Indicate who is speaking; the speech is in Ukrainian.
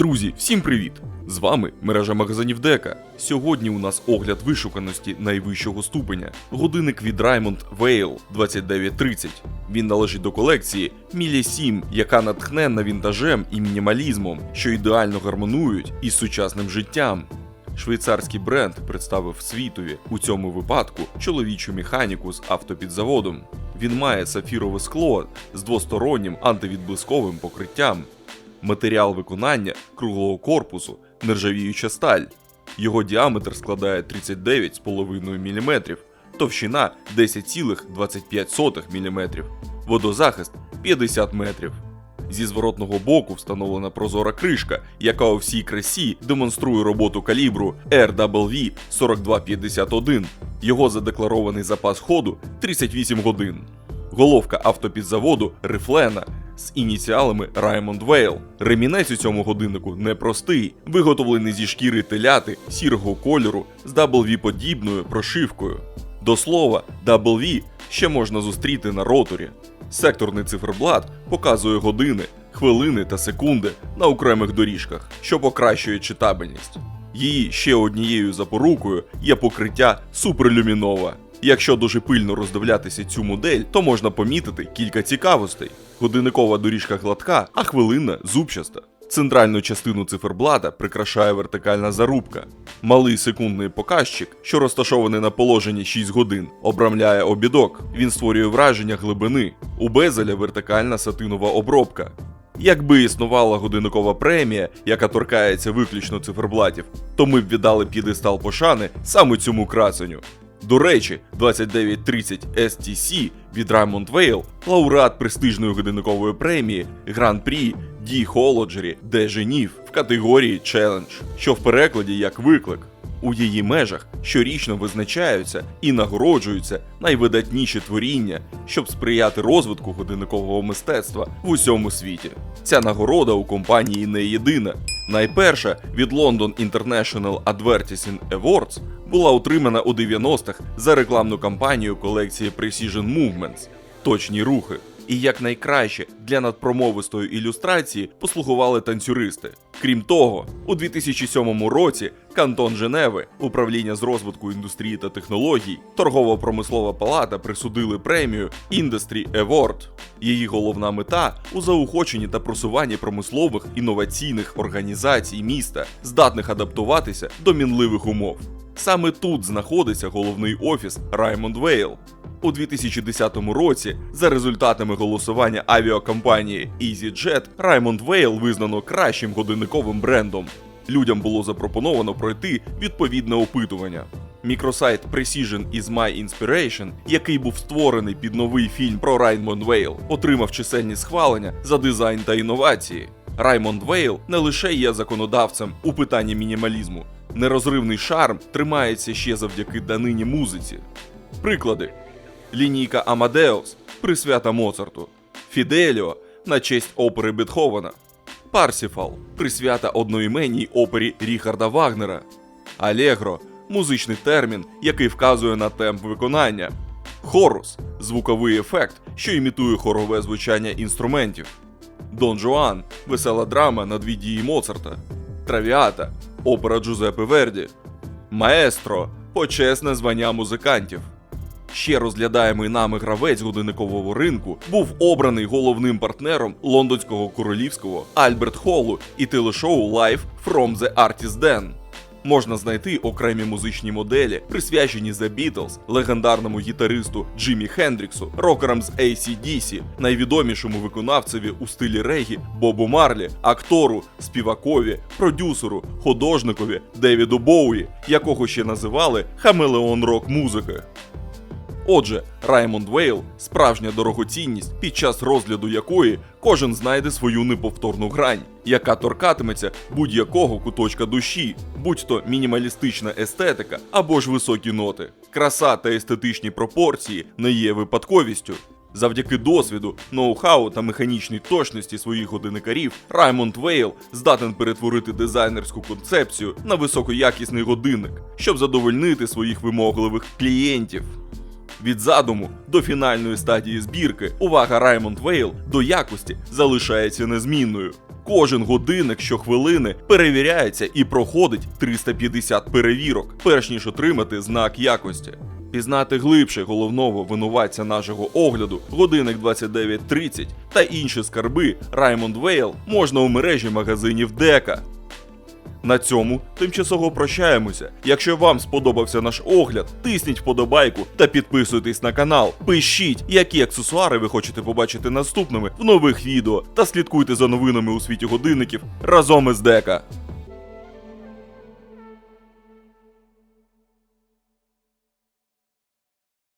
Speaker 1: Друзі, всім привіт! З вами мережа магазинів Дека. Сьогодні у нас огляд вишуканості найвищого ступеня. Годинник від Raymond Vale 2930. Він належить до колекції Мілі 7, яка натхненна вінтажем і мінімалізмом, що ідеально гармонують із сучасним життям. Швейцарський бренд представив світові у цьому випадку чоловічу механіку з автопідзаводом. Він має сафірове скло з двостороннім антивідблисковим покриттям. Матеріал виконання круглого корпусу нержавіюча сталь. Його діаметр складає 39,5 мм, товщина 10,25 мм, водозахист 50 метрів. Зі зворотного боку встановлена прозора кришка, яка у всій красі демонструє роботу калібру RWV 4251. Його задекларований запас ходу 38 годин. Головка автопідзаводу рифлена з ініціалами Raymond Vale. Ремінець у цьому годиннику непростий, виготовлений зі шкіри теляти сірого кольору з W-подібною прошивкою. До слова, W ще можна зустріти на роторі. Секторний циферблат показує години, хвилини та секунди на окремих доріжках, що покращує читабельність. Її ще однією запорукою є покриття суперлюмінова. Якщо дуже пильно роздивлятися цю модель, то можна помітити кілька цікавостей. Годинникова доріжка гладка, а хвилинна зубчаста. Центральну частину циферблата прикрашає вертикальна зарубка. Малий секундний показчик, що розташований на положенні 6 годин, обрамляє обідок. Він створює враження глибини. У безеля вертикальна сатинова обробка. Якби існувала годинникова премія, яка торкається виключно циферблатів, то ми б віддали п'єдестал пошани саме цьому красенню. До речі, 2930 STC від Raymond Vale – лауреат престижної годинникової премії Гран-прі Ді Холоджері де Женів в категорії Challenge, що в перекладі як виклик. У її межах щорічно визначаються і нагороджуються найвидатніші творіння, щоб сприяти розвитку годинникового мистецтва в усьому світі. Ця нагорода у компанії не єдина. Найперша від London International Advertising Awards була отримана у 90-х за рекламну кампанію колекції Precision Movements точні рухи. І як найкраще для надпромовистої ілюстрації послугували танцюристи. Крім того, у 2007 році Кантон Женеви, управління з розвитку індустрії та технологій, торгово-промислова палата присудили премію Industry Award. Її головна мета у заохоченні та просуванні промислових інноваційних організацій міста, здатних адаптуватися до мінливих умов. Саме тут знаходиться головний офіс Raymond Vale. У 2010 році, за результатами голосування авіакомпанії EasyJet, Raymond Vale визнано кращим годинниковим брендом. Людям було запропоновано пройти відповідне опитування. Мікросайт Precision is My Inspiration, який був створений під новий фільм про Raymond Vale, отримав чисельні схвалення за дизайн та інновації. Raymond Vale не лише є законодавцем у питанні мінімалізму, нерозривний шарм тримається ще завдяки данині музиці. Приклади: лінійка Амадеус присвята Моцарту, Фіделіо на честь опери Бетховена, Парсіфал присвята одноіменній опері Ріхарда Вагнера, Алегро музичний термін, який вказує на темп виконання, Хорус звуковий ефект, що імітує хорове звучання інструментів, Дон Жуан весела драма на дві дії Моцарта, Травіата опера Джузеппе Верді, Маестро почесне звання музикантів. Ще розглядаємий нами гравець годинникового ринку був обраний головним партнером лондонського королівського Альберт Холлу і телешоу Live from the Artist Den. Можна знайти окремі музичні моделі, присвячені The Beatles, легендарному гітаристу Джиммі Хендріксу, рокерам з AC/DC, найвідомішому виконавцеві у стилі регі Бобу Марлі, актору, співакові, продюсеру, художникові Девіду Боуї, якого ще називали Хамелеон рок музики. Отже, Раймонд Вейл справжня дорогоцінність, під час розгляду якої кожен знайде свою неповторну грань, яка торкатиметься будь-якого куточка душі, будь то мінімалістична естетика або ж високі ноти. Краса та естетичні пропорції не є випадковістю. Завдяки досвіду, ноу-хау та механічній точності своїх годинникарів, Раймонд Вейл здатен перетворити дизайнерську концепцію на високоякісний годинник, щоб задовольнити своїх вимогливих клієнтів. Від задуму до фінальної стадії збірки увага Раймонд Вейл до якості залишається незмінною. Кожен годинник щохвилини перевіряється і проходить 350 перевірок, перш ніж отримати знак якості. Пізнати глибше головного винуватця нашого огляду, годинник 2930 та інші скарби Раймонд Вейл можна у мережі магазинів Дека. На цьому тимчасово прощаємося. Якщо вам сподобався наш огляд, тисніть вподобайку та підписуйтесь на канал. Пишіть, які аксесуари ви хочете побачити наступними в нових відео та слідкуйте за новинами у світі годинників разом із Дека.